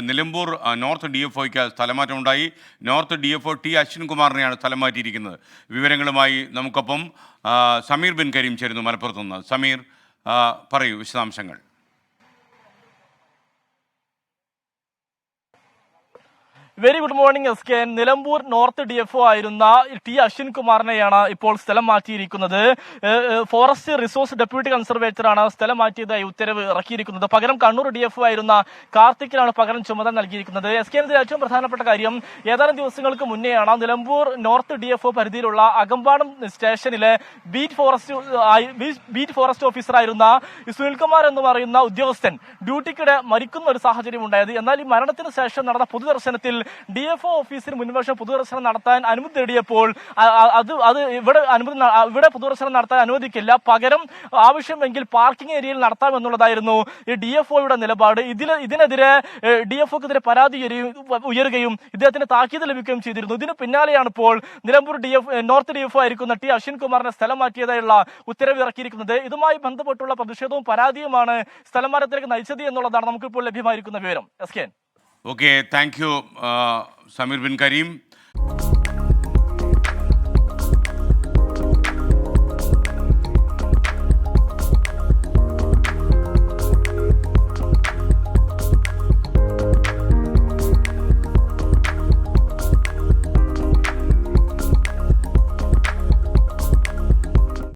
Nilambur north D F ഒയ്ക്ക് സ്ഥലമാറ്റം ഉണ്ടായി north D F O T അശ്വിൻകുമാറിനെയാണ് സ്ഥലം മാറ്റിയിരിക്കുന്നത് വിവരങ്ങളുമായി നമുക്കൊപ്പം സമീർ ബിൻ കരീം ചേരുന്നു മലപ്പുറത്തുനിന്ന്. സമീർ പറയൂ വിശദാംശങ്ങൾ. Very good morning S K Nilambur north D F O ആയിരുന്ന ടി അശ്വിൻ കുമാറിനെയാണ് ഇപ്പോൾ സ്ഥലം മാറ്റിയിരിക്കുന്നത്. ഫോറസ്റ്റ് റിസോഴ്സ് ഡെപ്യൂട്ടി കൺസർവേറ്ററാണ് സ്ഥലം മാറ്റിയതായി ഉത്തരവ് ഇറക്കിയിരിക്കുന്നത്. പകരം കണ്ണൂർ ഡി എഫ് ഒ ആയിരുന്ന കാർത്തിക്കിനാണ് പകരം ചുമതല നൽകിയിരിക്കുന്നത്. എസ് കെ എന്നതിൽ ഏറ്റവും പ്രധാനപ്പെട്ട കാര്യം ഏതാനും ദിവസങ്ങൾക്ക് മുന്നേയാണ് Nilambur north D F O പരിധിയിലുള്ള അകമ്പാടം സ്റ്റേഷനിലെ ബീറ്റ് ഫോറസ്റ്റ് ബീറ്റ് ഫോറസ്റ്റ് ഓഫീസറായിരുന്ന സുനിൽകുമാർ എന്ന് പറയുന്ന ഉദ്യോഗസ്ഥൻ ഡ്യൂട്ടിക്കിടെ മരിക്കുന്ന ഒരു സാഹചര്യം ഉണ്ടായത് എന്നാൽ ഈ മരണത്തിന് ശേഷം നടന്ന പൊതുദർശനത്തിൽ ഡി എഫ് ഒ ഓഫീസിന് മുൻവർഷം പൊതുദർശനം നടത്താൻ അനുമതി തേടിയപ്പോൾ അത് അത് ഇവിടെ അനുമതി ഇവിടെ പൊതുദർശനം നടത്താൻ അനുവദിക്കില്ല. പകരം ആവശ്യമെങ്കിൽ പാർക്കിംഗ് ഏരിയയിൽ നടത്താമെന്നുള്ളതായിരുന്നു ഈ ഡി എഫ് ഒയുടെ നിലപാട്. ഇതിൽ ഇതിനെതിരെ ഡി എഫ് ഒക്കെതിരെ പരാതി ഉയരുകയും- ഉയരുകയും ഇദ്ദേഹത്തിന് താക്കീത് ലഭിക്കുകയും ചെയ്തിരുന്നു. ഇതിന് പിന്നാലെയാണ് ഇപ്പോൾ Nilambur D F north D F ആയിരിക്കുന്ന ടി അശ്വിൻ കുമാറിനെ സ്ഥലം മാറ്റിയതായുള്ള ഉത്തരവ് ഇറക്കിയിരിക്കുന്നത്. ഇതുമായി ബന്ധപ്പെട്ടുള്ള പ്രതിഷേധവും പരാതിയുമാണ് സ്ഥലം മാറ്റത്തിലേക്ക് നയിച്ചത് എന്നുള്ളതാണ് നമുക്കിപ്പോൾ ലഭ്യമായിരിക്കുന്ന വിവരം. S K okay thank you Sameer Bin Kareem